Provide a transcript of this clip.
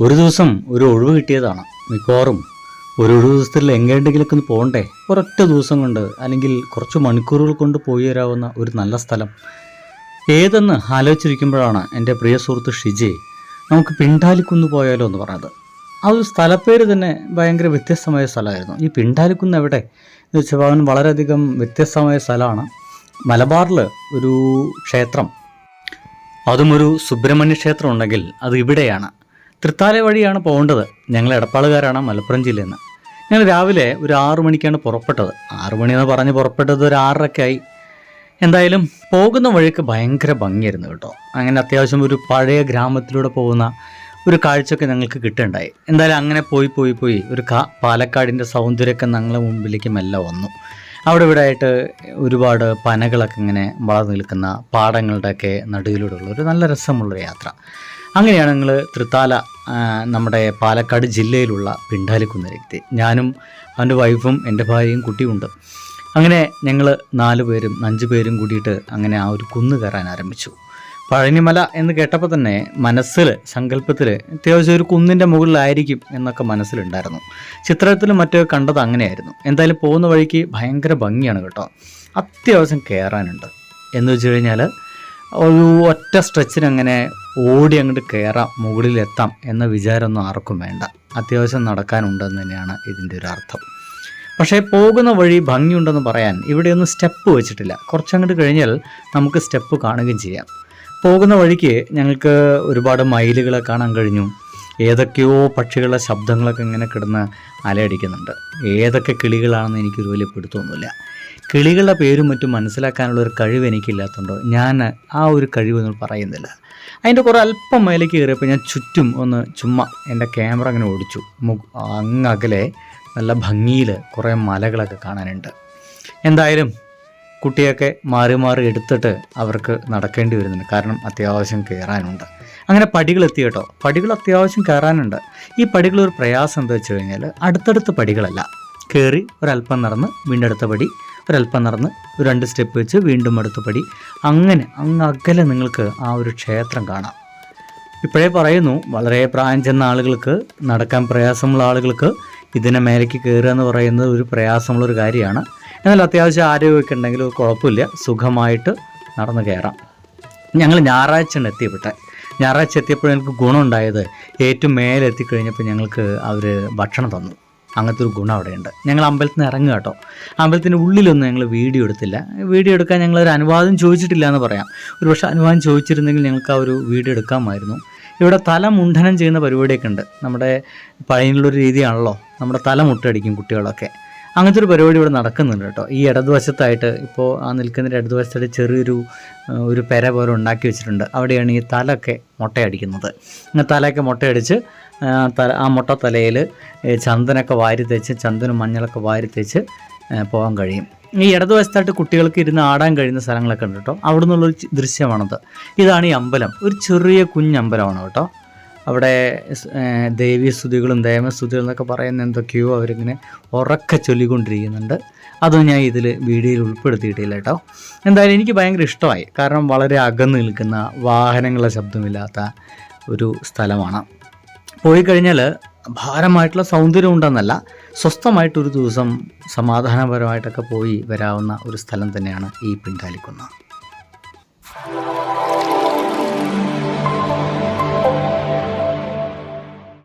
ഒരു ദിവസം ഒരു ഒഴിവ് കിട്ടിയതാണ് മിക്കവാറും. ഒരു ഒഴിവ് ദിവസത്തിൽ എങ്ങോട്ടെങ്കിലൊക്കെ ഒന്ന് പോകണ്ടേ? ഒരൊറ്റ ദിവസം കൊണ്ട് അല്ലെങ്കിൽ കുറച്ച് മണിക്കൂറുകൾ കൊണ്ട് പോയി വരാവുന്ന ഒരു നല്ല സ്ഥലം. ഏതെന്ന് ആലോചിച്ചിരിക്കുമ്പോഴാണ് എന്റെ പ്രിയ സുഹൃത്ത് ഷിജെ നമുക്ക് പിണ്ടാലിക്കുന്ന് പോയാലോ എന്ന് പറഞ്ഞത്. ആ ഒരു സ്ഥലപ്പേര് തന്നെ ഭയങ്കര വ്യത്യസ്തമായ സ്ഥലമായിരുന്നു. ഈ പിണ്ടാലിക്കുന്ന് എവിടെ? എന്ന് വെച്ചാൽ അവൻ വളരെയധികം വ്യത്യസ്തമായ സ്ഥലമാണ്. മലബാറിൽ ഒരു ക്ഷേത്രം. അതും ഒരു സുബ്രഹ്മണ്യ ക്ഷേത്രം ഉണ്ടെങ്കിൽ അത് ഇവിടെയാണ്. തൃത്താല വഴിയാണ് പോകേണ്ടത്. ഞങ്ങൾ എടപ്പാളുകാരാണ് മലപ്പുറം ജില്ലയിൽ നിന്ന് ഞങ്ങൾ രാവിലെ ഒരു ആറു മണിക്കാണ് പുറപ്പെട്ടത്. ആറു മണിയെന്ന് പറഞ്ഞ് പുറപ്പെട്ടത് ഒരു ആറരയ്ക്ക് ആയി. എന്തായാലും പോകുന്ന വഴിക്ക് ഭയങ്കര ഭംഗിയായിരുന്നു കേട്ടോ. അങ്ങനെ അത്യാവശ്യം ഒരു പഴയ ഗ്രാമത്തിലൂടെ പോകുന്ന ഒരു കാഴ്ചയൊക്കെ ഞങ്ങൾക്ക് കിട്ടുണ്ടായി എന്തായാലും അങ്ങനെ പോയി പോയി പോയി ഒരു കാ പാലക്കാടിന്റെ സൗന്ദര്യമൊക്കെ ഞങ്ങളെ മുമ്പിലേക്ക് മെല്ലെ വന്നു. അവിടെ ഇവിടെ ആയിട്ട് ഒരുപാട് പനകളൊക്കെ ഇങ്ങനെ വളർന്നു നിൽക്കുന്ന പാടങ്ങളുടെയൊക്കെ നടുവിലൂടെയുള്ള ഒരു നല്ല രസമുള്ളൊരു യാത്ര. അങ്ങനെയാണ് ഞങ്ങൾ തൃത്താല നമ്മുടെ പാലക്കാട് ജില്ലയിലുള്ള പിണ്ടാലിക്കുന്നിലെത്തി ഞാനും അവന്റെ വൈഫും എന്റെ ഭാര്യയും കുട്ടിയുണ്ട് അങ്ങനെ ഞങ്ങൾ നാല് പേരും അഞ്ച് പേരും കൂടിയിട്ട് അങ്ങനെ ആ ഒരു കുന്ന് കയറാൻ ആരംഭിച്ചു. പഴനിമല എന്ന് കേട്ടപ്പോൾ തന്നെ മനസ്സിൽ സങ്കല്പത്തിൽ അത്യാവശ്യം ഒരു കുന്നിന്റെ മുകളിലായിരിക്കും എന്നൊക്കെ മനസ്സിലുണ്ടായിരുന്നു. ചിത്രത്തിൽ മറ്റോ കണ്ടത് അങ്ങനെയായിരുന്നു. എന്തായാലും പോകുന്ന വഴിക്ക് ഭയങ്കര ഭംഗിയാണ് കേട്ടോ. അത്യാവശ്യം കയറാനുണ്ട്. എന്ന് വെച്ച് കഴിഞ്ഞാൽ ഒരു ഒറ്റ സ്ട്രെച്ചിന് അങ്ങനെ ഓടി അങ്ങോട്ട് കയറാം മുകളിലെത്താം എന്ന വിചാരമൊന്നും ആർക്കും വേണ്ട. അത്യാവശ്യം നടക്കാനുണ്ടെന്ന് തന്നെയാണ് ഇതിന്റെ ഒരു അർത്ഥം. പക്ഷേ പോകുന്ന വഴി ഭംഗിയുണ്ടെന്ന് പറയാൻ ഇവിടെയൊന്നും സ്റ്റെപ്പ് വെച്ചിട്ടില്ല. കുറച്ചങ്ങോട്ട് കഴിഞ്ഞാൽ നമുക്ക് സ്റ്റെപ്പ് കാണുകയും ചെയ്യാം. പോകുന്ന വഴിക്ക് ഞങ്ങൾക്ക് ഒരുപാട് മയിലുകളെ കാണാൻ കഴിഞ്ഞു. ഏതൊക്കെയോ പക്ഷികളുടെ ശബ്ദങ്ങളൊക്കെ ഇങ്ങനെ കിടന്ന് അലയടിക്കുന്നുണ്ട്. ഏതൊക്കെ കിളികളാണെന്ന് എനിക്കൊരു വലിയ പിടുത്തമൊന്നുമില്ല. കിളികളുടെ പേരും മറ്റും മനസ്സിലാക്കാനുള്ള ഒരു കഴിവ് എനിക്കില്ലാത്തതുകൊണ്ട് ഞാൻ ആ ഒരു കഴിവ് നിങ്ങൾ പറയുന്നില്ല. അതിന്റെ കുറേ അല്പം മേലേക്ക് കയറിയപ്പോൾ ഞാൻ ചുറ്റും ഒന്ന് ചുമ്മാ എന്റെ ക്യാമറ അങ്ങനെ ഓടിച്ചു. അങ്ങകലെ അങ്ങ് നല്ല ഭംഗിയിൽ കുറേ മലകളൊക്കെ കാണാനുണ്ട്. എന്തായാലും കുട്ടിയൊക്കെ മാറി മാറി എടുത്തിട്ട് അവർക്ക് നടക്കേണ്ടി വരുന്നുണ്ട്. കാരണം അത്യാവശ്യം കയറാനുണ്ട്. അങ്ങനെ പടികൾ എത്തി കേട്ടോ. പടികൾ അത്യാവശ്യം കയറാനുണ്ട്. ഈ പടികളൊരു പ്രയാസം എന്താ വെച്ച് കഴിഞ്ഞാൽ അടുത്തടുത്ത് പടികളല്ല. കയറി ഒരല്പം നടന്ന് വീണ്ടും അടുത്ത പടി ഒരല്പം നടന്ന് ഒരു രണ്ട് സ്റ്റെപ്പ് വെച്ച് വീണ്ടും അടുത്ത പടി. അങ്ങനെ അങ്ങ് അകലെ നിങ്ങൾക്ക് ആ ഒരു ക്ഷേത്രം കാണാം. ഇപ്പോഴേ പറയുന്നു വളരെ പ്രായം ചെന്ന ആളുകൾക്ക് നടക്കാൻ പ്രയാസമുള്ള ആളുകൾക്ക് ഇതിനെ മേലേക്ക് കയറുക എന്ന് പറയുന്നത് ഒരു പ്രയാസമുള്ള ഒരു കാര്യമാണ്. എന്നാൽ അത്യാവശ്യം ആരോഗ്യമൊക്കെ ഉണ്ടെങ്കിൽ കുഴപ്പമില്ല സുഖമായിട്ട് നടന്നു കയറാം. ഞങ്ങൾ ഞായറാഴ്ചയാണ് എത്തിയപ്പെട്ടെ. ഞായറാഴ്ച എത്തിയപ്പോൾ ഞങ്ങൾക്ക് ഗുണമുണ്ടായത്. ഏറ്റവും മേലെത്തിക്കഴിഞ്ഞപ്പോൾ ഞങ്ങൾക്ക് അവർ ഭക്ഷണം തന്നു. അങ്ങനത്തെ ഒരു ഗുണം അവിടെയുണ്ട്. ഞങ്ങൾ അമ്പലത്തിൽ നിന്ന് ഇറങ്ങുക കേട്ടോ. അമ്പലത്തിന്റെ ഉള്ളിലൊന്നും ഞങ്ങൾ വീഡിയോ എടുത്തില്ല. വീഡിയോ എടുക്കാൻ ഞങ്ങൾ ഒരു അനുവാദം ചോദിച്ചിട്ടില്ല എന്ന് പറയാം. ഒരു പക്ഷേ അനുവാദം ചോദിച്ചിരുന്നെങ്കിൽ ഞങ്ങൾക്ക് ആ ഒരു വീഡിയോ എടുക്കാമായിരുന്നു. ഇവിടെ തല മുണ്ഡനം ചെയ്യുന്ന പരിപാടിയൊക്കെ ഉണ്ട്. നമ്മുടെ പഴയനുള്ളൊരു രീതിയാണല്ലോ. നമ്മുടെ തല മുട്ടടിക്കും കുട്ടികളൊക്കെ. അങ്ങനത്തെ ഒരു പരിപാടി ഇവിടെ നടക്കുന്നുണ്ട് കേട്ടോ. ഈ ഇടതുവശത്തായിട്ട് ഇപ്പോൾ ആ നിൽക്കുന്നതിന്റെ ഇടതുവശത്തായിട്ട് ചെറിയൊരു ഒരു പെര പോലെ ഉണ്ടാക്കി വെച്ചിട്ടുണ്ട്. അവിടെയാണ് ഈ തലയൊക്കെ മുട്ടയടിക്കുന്നത്. അങ്ങനെ തലയൊക്കെ മുട്ടയടിച്ച് തല ആ മുട്ട തലയിൽ ചന്ദനൊക്കെ വാരി തേച്ച് ചന്ദനും മഞ്ഞളൊക്കെ വാരി തേച്ച് പോകാൻ കഴിയും. ഈ ഇടതുവശത്തായിട്ട് കുട്ടികൾക്ക് ഇരുന്ന് ആടാൻ കഴിയുന്ന സ്ഥലങ്ങളൊക്കെ ഉണ്ട് കേട്ടോ. അവിടെ നിന്നുള്ളൊരു ദൃശ്യമാണത്. ഇതാണ് ഈ അമ്പലം. ഒരു ചെറിയ കുഞ്ഞമ്പലമാണ് കേട്ടോ. അവിടെ ദേവീസ്തുതികളും ദേവസ്തുതികളും എന്നൊക്കെ പറയുന്ന എന്തൊക്കെയോ അവരിങ്ങനെ ഉറക്കെ ചൊല്ലിക്കൊണ്ടിരിക്കുന്നുണ്ട്. അതും ഞാൻ ഇതിൽ വീഡിയോയിൽ ഉൾപ്പെടുത്തിയിട്ടില്ല കേട്ടോ. എന്തായാലും എനിക്ക് ഭയങ്കര ഇഷ്ടമായി. കാരണം വളരെ അകന്ന് നിൽക്കുന്ന വാഹനങ്ങളെ ശബ്ദമില്ലാത്ത ഒരു സ്ഥലമാണ്. പോയി കഴിഞ്ഞാൽ ഭാരമായിട്ടുള്ള സൗന്ദര്യം ഉണ്ടെന്നല്ല സ്വസ്ഥമായിട്ടൊരു ദിവസം സമാധാനപരമായിട്ടൊക്കെ പോയി വരാവുന്ന ഒരു സ്ഥലം തന്നെയാണ് ഈ പിണ്ടാലിക്കുന്ന്.